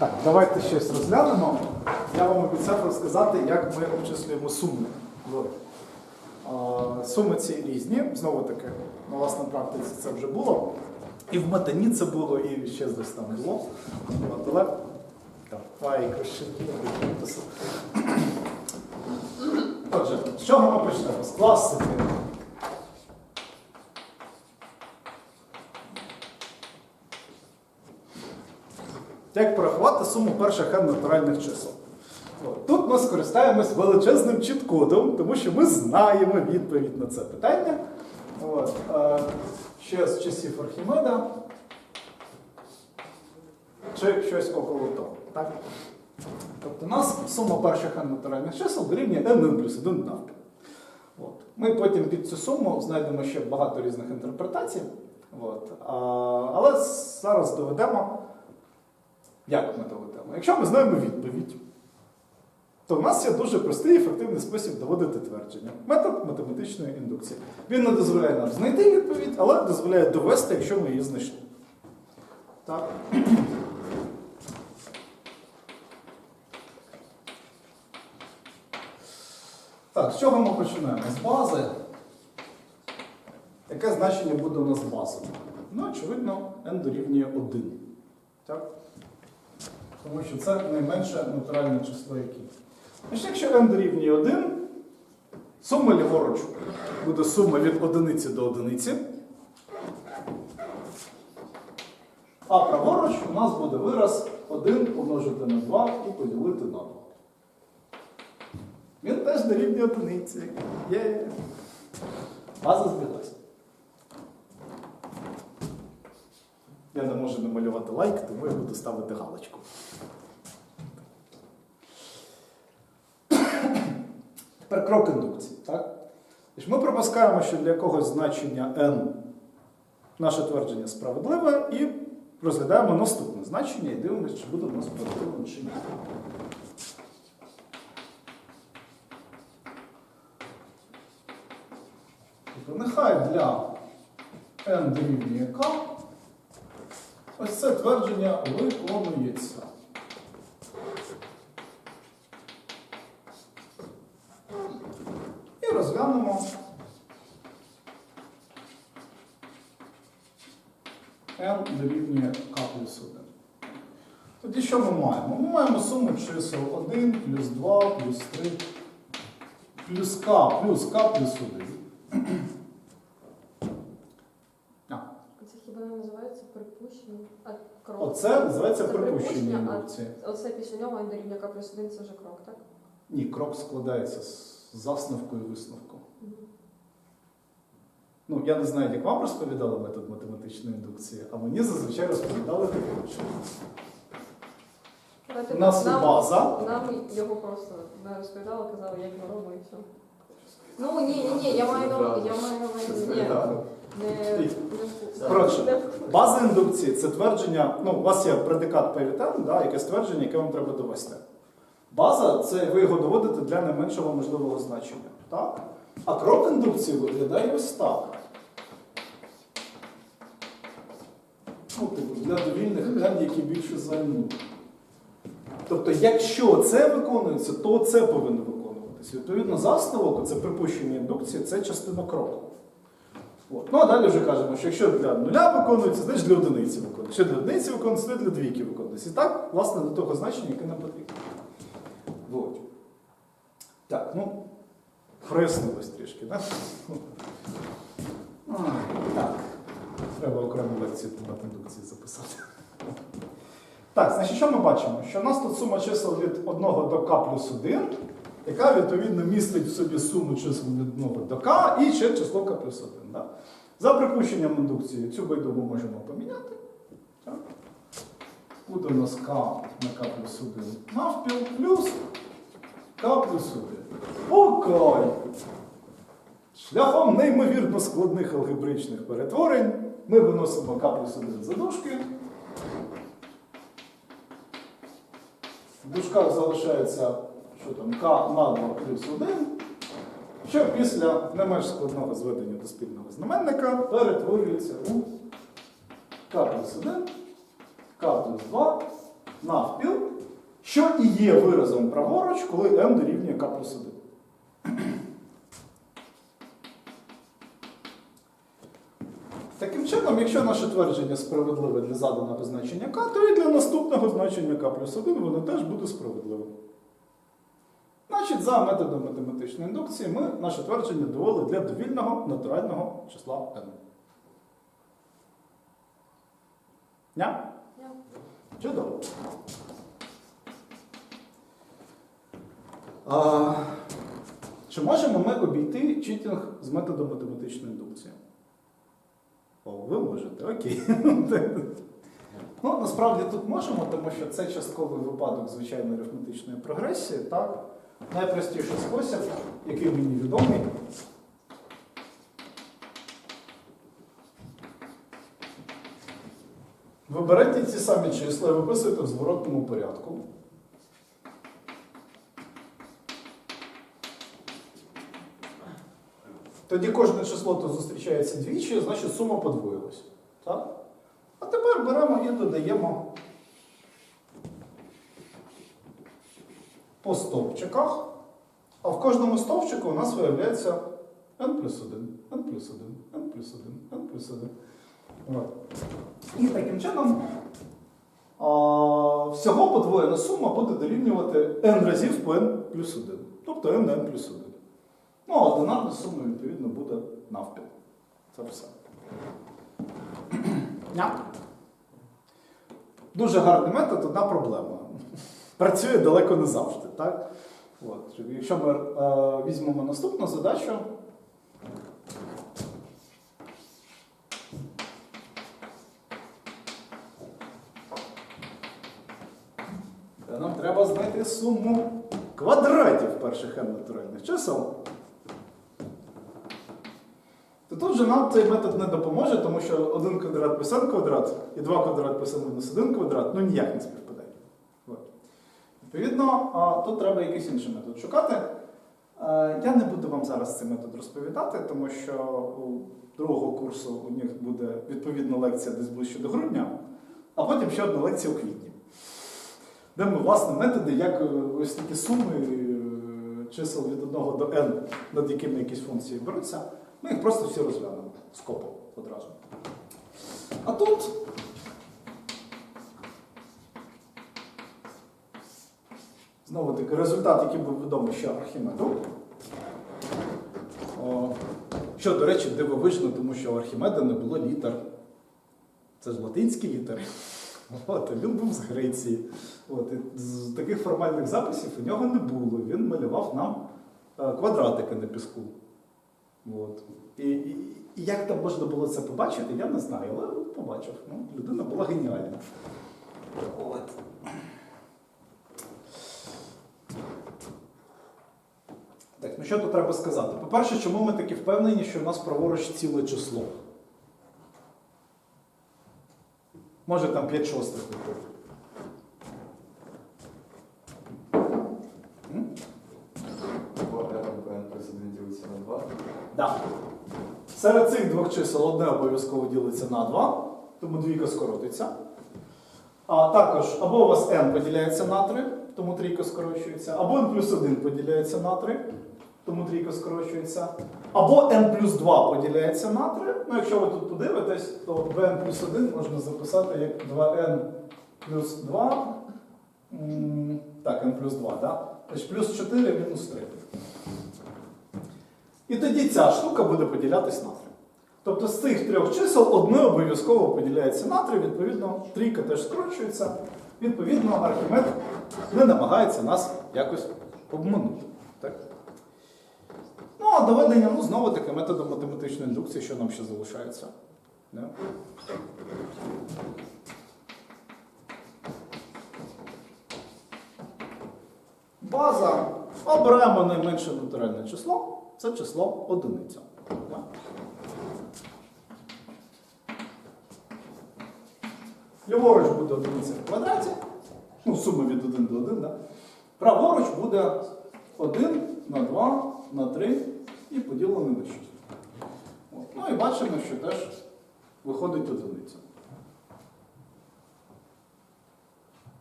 Так, давайте щось розглянемо. Я вам обіцяв розказати, як ми обчислюємо суми. Суми ці різні, знову таки, на власній практиці це вже було. І в матані це було, і ще десь там було. Але давай краще. Отже, з чого ми почнемо? З класики. Як порахувати суму перших n натуральних чисел? Тут ми скористаємось величезним чіткодом, тому що ми знаємо відповідь на це питання. От. Ще з часів Архімеда. Чи щось около того. Так? Тобто у нас сума перших n натуральних чисел дорівнює n плюс 1 навпіл. Ми потім під цю суму знайдемо ще багато різних інтерпретацій. От. А, але зараз доведемо. Як ми доведемо? Якщо ми знаємо відповідь, то в нас є дуже простий і ефективний спосіб доводити твердження. Метод математичної індукції. Він не дозволяє нам знайти відповідь, але дозволяє довести, якщо ми її знайшли. Так. Так, з чого ми починаємо? З бази. Яке значення буде у нас базовим? Ну, очевидно, n дорівнює 1. Так? Тому що це найменше натуральне число яке. Значить, якщо n дорівнює 1, сума ліворуч буде сума від одиниці до одиниці. А праворуч у нас буде вираз 1 помножити на 2 і поділити на 2. Він теж дорівнює одиниці. Є. База збіглася. Я не можу намалювати лайк, тому я буду ставити галочку. Тепер крок індукції. Так? Тобто Ми пропускаємо, що для якогось значення n наше твердження справедливе, і розглядаємо наступне значення і дивимося, чи буде у нас справедливим чи ні. Тобто нехай для n дорівнює k ось це твердження виконується. І розглянемо n дорівнює k плюс 1. Тоді що ми маємо? Ми маємо суму чисел 1 плюс 2 плюс 3 плюс k плюс k плюс 1. А, Це хіба не називається припущення? А крок? Оце називається Це припущення припущення, а індукції. Оце після нього n дорівнює k плюс 1, це вже крок, так? Ні, крок складається з засновкою і висновком. Ну, я не знаю, як вам розповідали метод математичної індукції, а мені зазвичай розповідали чином. Давайте У нас нам- база. Нам його просто не розповідали, казали, як ми робимо і все. Ну ні, ні, ні, я маю на увазі, я маю на увазі. Ні, не, не, не, Коротше, База індукції це твердження, ну, у вас є предикат P да, якесь твердження, яке вам треба довести. База це ви його доводите для найменшого можливого значення. Так? А крок індукції виглядає ось так. Ну, типу, для довільних n, які більше за n. Тобто, якщо це виконується, то це повинно виконуватися. Відповідно, заставок, це припущення індукції, це частина кроку. От. Ну а далі вже кажемо, що якщо для нуля виконується, значить для одиниці виконується. Якщо для одиниці виконується, то для двійки виконується. І так, власне, до того значення, яке нам потрібно. От. Так, ну, хреснулось трішки, так? А, так. Треба окрему лекцію по матіндукції записати. Так, значить, що ми бачимо? Що в нас тут сума чисел від 1 до k плюс 1, яка відповідно містить в собі суму чисел від 1 до k і ще число k плюс 1. Да? За припущенням індукції цю байду ми можемо поміняти. Так? Буде у нас k на k плюс 1 навпіл плюс k плюс 1. Окей. Шляхом неймовірно складних алгебричних перетворень ми виносимо k плюс 1 за дужки. В дужках залишається що там, k на 2 плюс 1, що після не менш складного зведення до спільного знаменника перетворюється у k плюс 1, k плюс 2 навпіл, що і є виразом праворуч, коли m дорівнює k плюс 1. Таким чином, якщо наше твердження справедливе для заданого значення k, то і для наступного значення k плюс 1 воно теж буде справедливим. Значить, за методом математичної індукції ми наше твердження довели для довільного натурального числа n. Ня? Я. Чудово. А, чи можемо ми обійти читінг з методом математичної індукції? О, ви можете, окей. ну, насправді тут можемо, тому що це частковий випадок звичайної арифметичної прогресії. Так? Найпростіший спосіб, який мені відомий. Ви берете ці самі числа і виписуєте в зворотному порядку. Тоді кожне число тут зустрічається двічі, значить сума подвоїлась. Так? А тепер беремо і додаємо по стовпчиках. А в кожному стовпчику у нас виявляється n плюс 1, n плюс 1, n плюс 1, n плюс 1. І таким чином а, всього подвоєна сума буде дорівнювати n разів по n плюс 1. Тобто n на n плюс 1. Ну, а одинарна сума, відповідно, буде навпіл. Це все. Дуже гарний метод, одна проблема. Працює далеко не завжди. Так? От. Якщо ми е, візьмемо наступну задачу. Та нам треба знайти суму квадратів перших n натуральних чисел. То тут же нам цей метод не допоможе, тому що 1 квадрат плюс n квадрат і 2 квадрат плюс n мінус 1 квадрат ну ніяк не співпадають. Відповідно, тут треба якийсь інший метод шукати. Е, Я не буду вам зараз цей метод розповідати, тому що у другого курсу у них буде відповідна лекція десь ближче до грудня, а потім ще одна лекція у квітні. Де ми, власне, методи, як е, ось такі суми е, чисел від 1 до n, над якими якісь функції беруться, ми їх просто всі розглянемо скопом одразу. А тут знову таки результат, який був відомий ще Архімеду. Що, до речі, дивовижно, тому що у Архімеда не було літер. Це ж латинські літери. От, він був з Греції. От, і з таких формальних записів у нього не було. Він малював нам е, квадратики на піску. От. І, і, і як там можна було це побачити, я не знаю, але побачив. Ну, людина була геніальна. От. Так, ну що тут треба сказати? По-перше, чому ми такі впевнені, що в нас праворуч ціле число? Може там 5 шостих виходить. М? Бо n плюс 1 ділиться на 2. Да. Серед цих двох чисел одне обов'язково ділиться на 2, тому двійка скоротиться. А також або у вас n поділяється на 3, тому трійка скорочується, або n плюс 1 поділяється на 3, тому трійка скорочується. Або n плюс 2 поділяється на 3. Ну, якщо ви тут подивитесь, то bn плюс 1 можна записати як 2n плюс 2. Так, n плюс 2, да? Тобто плюс 4 мінус 3. І тоді ця штука буде поділятись на 3. Тобто з цих трьох чисел одне обов'язково поділяється на 3, відповідно, трійка теж скорочується. Відповідно, Архімед не намагається нас якось обманути. Ну, а доведення, ну, знову таки, методом математичної індукції, що нам ще залишається. Не? База. Оберемо найменше натуральне число. Це число одиниця. Так? Ліворуч буде одиниця в квадраті. Ну, сума від 1 до 1, да? Праворуч буде 1 на 2 на 3 і поділене на 6. От. Ну і бачимо, що теж виходить одиниця.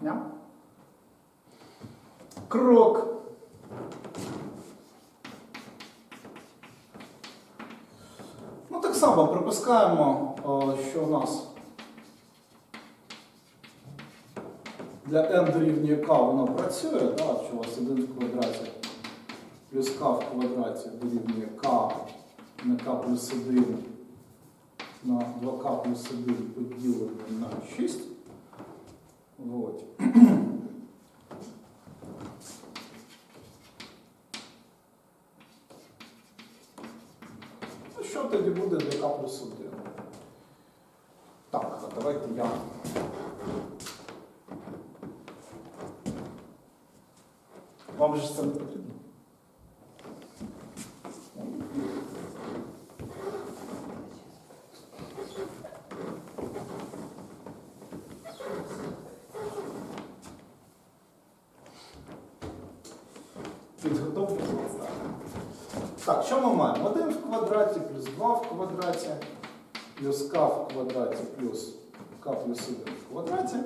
Ня? Крок. Ну, так само припускаємо, що у нас для n дорівнює k воно працює, да, що у вас 1 в квадраті плюс k в квадраті дорівнює k на k плюс 1 на 2k плюс 1 поділене на 6. Вот. Ну, що тоді буде для k плюс 1? Так, а давайте я. Вам же це не потрібно? Підготовлю. Що ми маємо? 1 в квадраті плюс 2 в квадраті, плюс k в квадраті плюс k плюс 1 в квадраті.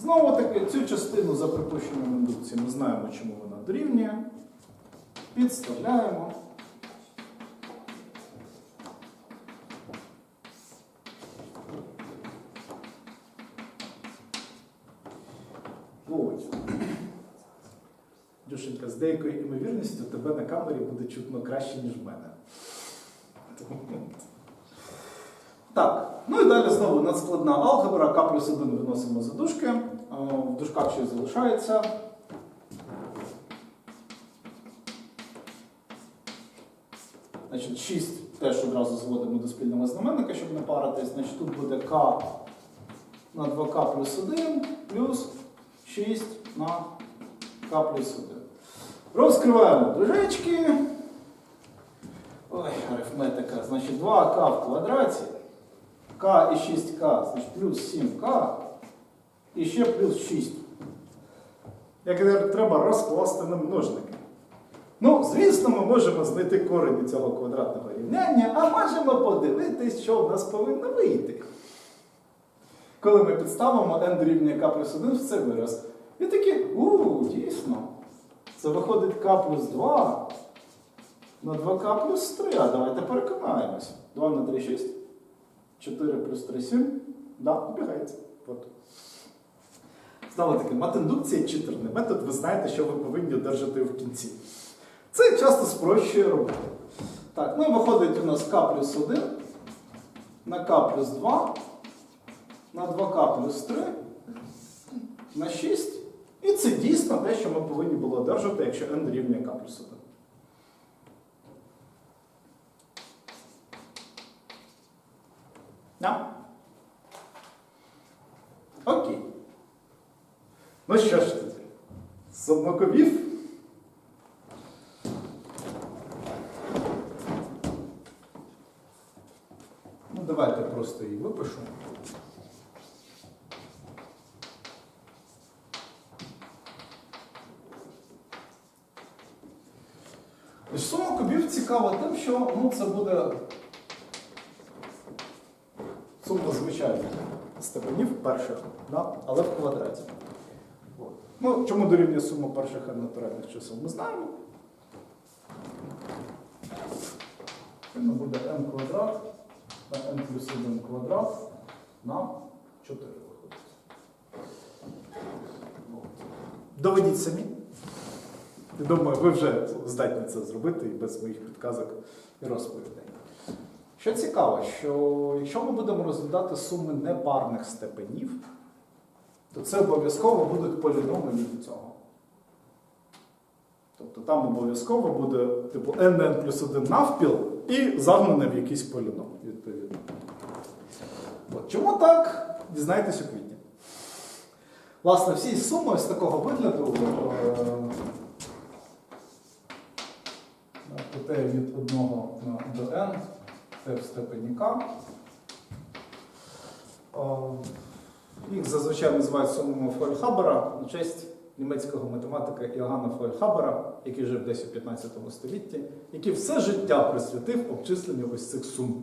Знову таки, цю частину за припущенням індукції ми знаємо, чому вона дорівнює. Підставляємо. Ось. Дюшенька, з ймовірністю тебе на камері буде чутно краще, ніж в мене. Так, ну і далі знову надскладна алгебра, К плюс 1 виносимо за дужки. В дужках щось залишається. Значить, 6 теж одразу зводимо до спільного знаменника, щоб не паритись. Значить, тут буде К на 2К плюс 1 плюс 6 на К плюс 1. Розкриваємо дужечки. Ой, арифметика. Значить, 2К в квадраті. К і 6К, значить плюс 7К і ще плюс 6. Як треба розкласти на множники. Ну, звісно, ми можемо знайти корені цього квадратного рівняння, а можемо подивитись, що в нас повинно вийти. Коли ми підставимо n дорівнює k плюс 1 в цей вираз. І такі, у, дійсно. Це виходить k плюс 2 на 2k плюс 3. А давайте переконаємось. 2 на 3 6. 4 плюс 3 7. Да, бігається. От. Знову таки, матіндукція читерний метод, ви знаєте, що ви повинні одержати в кінці. Це часто спрощує роботу. Так, ну і виходить у нас k плюс 1 на k плюс 2 на 2k плюс 3 на 6. Це дійсно те, що ми повинні були одержати, якщо n дорівнює k плюс 1. Да? Окей. Ну що ж тоді? Самоковів? Ну, давайте просто її випишу. Сума кубів цікава тим, що ну, це буде сума звичайних степенів перших, да? але в квадраті. Ну, чому дорівнює сума перших n натуральних чисел? Ми знаємо. Це буде n квадрат на n плюс 1 квадрат на 4 виходить. Доведіть самі. Я думаю, ви вже здатні це зробити і без моїх підказок і розповідей. Що цікаво, що якщо ми будемо розглядати суми непарних степенів, то це обов'язково будуть поліноми від цього. Тобто там обов'язково буде типу n плюс 1 навпіл і загнане в якийсь поліном, відповідно. От. Чому так? Дізнайтесь у квітні. Власне, всі суми з такого вигляду. Е, від 1 до n це в степені k. О, Їх зазвичай називають сумами Фольхабера на честь німецького математика Іоганна Фольхабера, який жив десь у 15 столітті, який все життя присвятив обчисленню ось цих сум.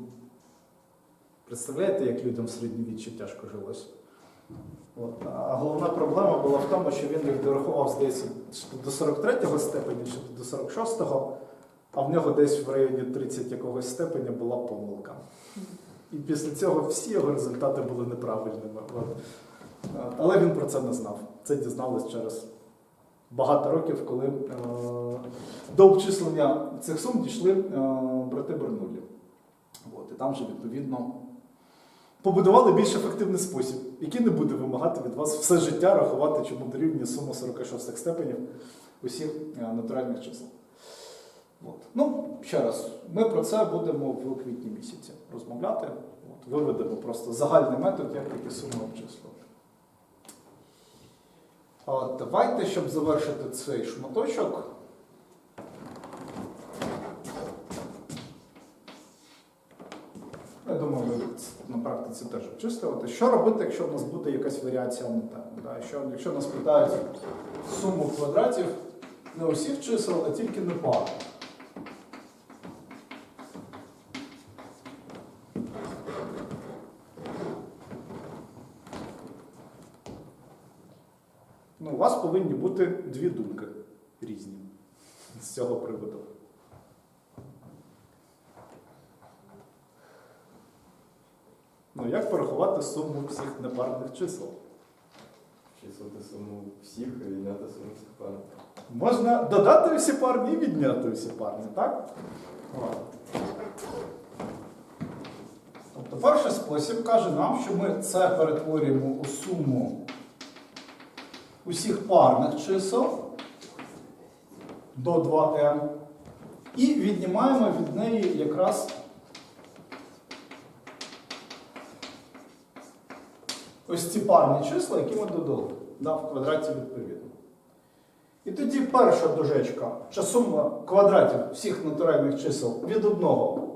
Представляєте, як людям в середньовіччі тяжко жилось? От. А головна проблема була в тому, що він їх дорахував, здається, до 43-го степеня, чи до 46-го, а в нього десь в районі 30 якогось степеня була помилка. І після цього всі його результати були неправильними. От. Але він про це не знав. Це дізнались через багато років, коли е, до обчислення цих сум дійшли е, брати Бернулі. От. І там же, відповідно, побудували більш ефективний спосіб, який не буде вимагати від вас все життя рахувати, чому дорівнює сума 46 степенів усіх е, натуральних чисел. От. Ну, ще раз, ми про це будемо в квітні місяці розмовляти. От. Виведемо просто загальний метод, як такі суми обчислювати. Давайте, щоб завершити цей шматочок. Я думаю, ви на практиці теж обчислювати. Що робити, якщо в нас буде якась варіація на тему? Якщо, якщо нас питають суму квадратів не усіх чисел, а тільки не пару. Ну, у вас повинні бути дві думки різні з цього приводу. Ну, як порахувати суму всіх непарних чисел? Числити суму всіх і відняти суму всіх пар. Можна додати всі парні і відняти всі парні, так? От. Тобто перший спосіб каже нам, що ми це перетворюємо у суму усіх парних чисел до 2n і віднімаємо від неї якраз ось ці парні числа, які ми додали да, в квадраті відповідно. І тоді перша дужечка, що сума квадратів всіх натуральних чисел від 1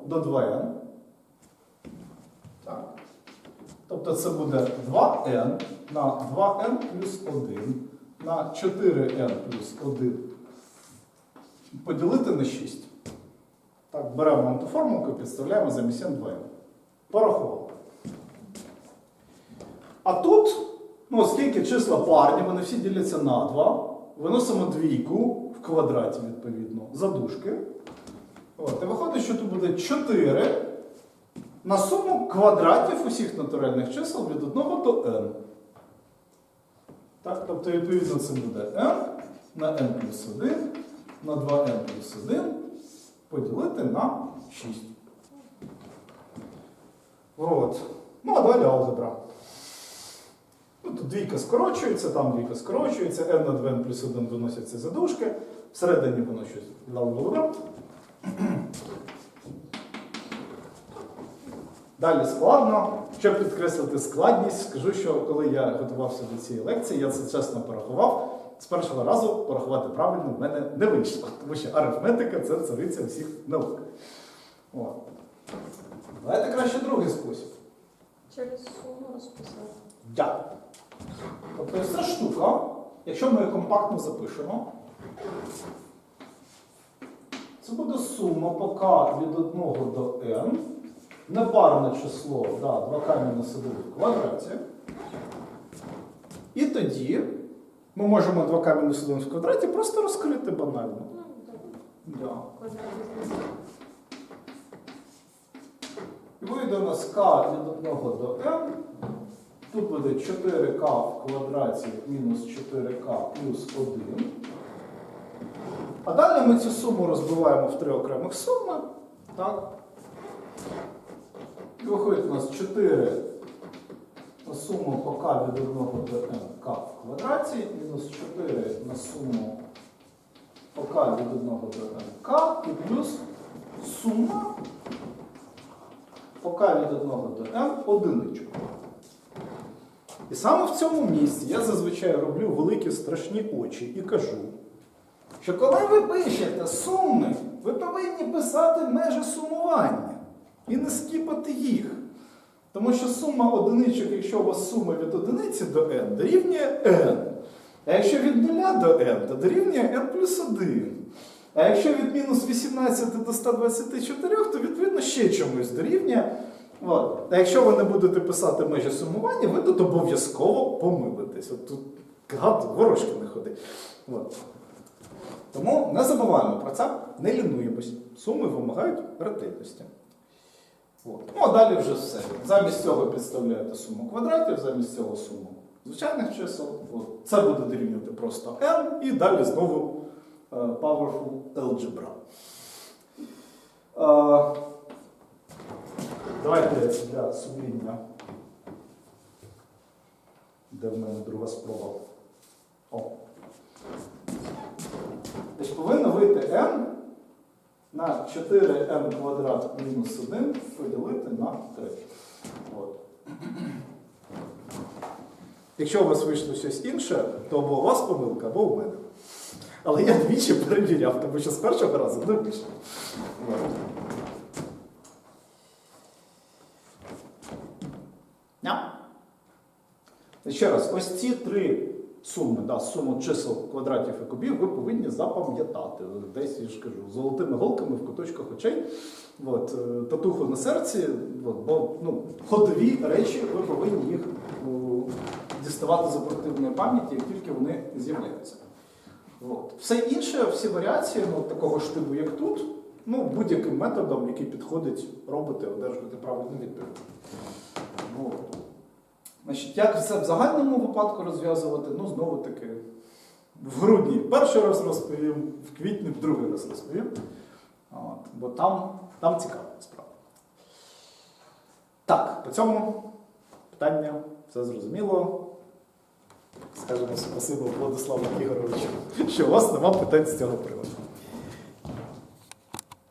до 2n. Так. Тобто це буде 2n на 2n плюс 1 на 4n плюс 1 поділити на 6. Так, беремо антиформулку і підставляємо замість n 2n. Порахували. А тут, ну, оскільки числа парні, вони всі діляться на 2, виносимо двійку в квадраті, відповідно, задушки. От, і виходить, що тут буде 4 на суму квадратів усіх натуральних чисел від 1 до n. Так, тобто, відповідно, це буде n на n плюс 1 на 2n плюс 1 поділити на 6. От. Ну, а далі алгебра. Тут двійка скорочується, там двійка скорочується, n на 2n плюс 1 виносяться задушки, всередині воно щось ла-ла-ла. Далі складно. Щоб підкреслити складність, скажу, що коли я готувався до цієї лекції, я це чесно порахував. З першого разу порахувати правильно в мене не вийшло, тому що арифметика це цариця всіх наук. От. Давайте краще другий спосіб. Через суму розписати. Да. Тобто ось ця штука, якщо ми її компактно запишемо, це буде сума по k від 1 до n, непарне число, да, 2k мінус 1 в квадраті. І тоді ми можемо 2k мінус 1 в квадраті просто розкрити банально. Ну, так, Да. І вийде у нас k від 1 до n. Тут буде 4k в квадраті мінус 4k плюс 1. А далі ми цю суму розбиваємо в три окремих суми. Так? І виходить у нас 4 на суму по k від 1 до n k в квадраті, мінус 4 на суму по k від 1 до n k і плюс сума поки від 1 до n одиничку. І саме в цьому місці я зазвичай роблю великі страшні очі і кажу, що коли ви пишете суми, ви повинні писати межі сумування і не скіпати їх. Тому що сума одиничок, якщо у вас сума від одиниці до n, дорівнює n. А якщо від 0 до n, то дорівнює n плюс 1. А якщо від мінус 18 до 124, то відповідно ще чомусь дорівнює. А якщо ви не будете писати межі сумування, ви тут обов'язково помилитесь. От тут гад ворожки не ходи. От. Тому не забуваємо про це, не лінуємось. Суми вимагають ретельності. Ну, а далі вже все. Замість цього підставляєте суму квадратів, замість цього суму звичайних чисел. От. Це буде дорівнювати просто n, і далі знову powerful algebra. Е, Давайте для сумління. Де в мене друга спроба? О. Значить, повинно вийти n на 4n квадрат мінус 1 поділити на 3. От. Якщо у вас вийшло щось інше, то або у вас помилка, або у мене. Але я двічі перевіряв, тому що з першого разу не вийшло. От. Ня. Ще раз, ось ці три суми, да, суму чисел квадратів і кубів, ви повинні запам'ятати. Десь я ж кажу, золотими голками в куточках очей. От, е, татуху на серці, от, бо ну, ходові речі, ви повинні їх ну, діставати з оперативної пам'яті, як тільки вони з'являються. От. Все інше, всі варіації, ну, такого ж типу, як тут, ну, будь-яким методом, який підходить, робити, одержувати правильну відповідь. От. Значить, як це в загальному випадку розв'язувати? Ну, знову таки, в грудні перший раз розповім, в квітні в другий раз розповім. От, бо там, там цікава справа. Так, по цьому питання все зрозуміло. Скажемо спасибо Владиславу Ігоровичу, що у вас нема питань з цього приводу.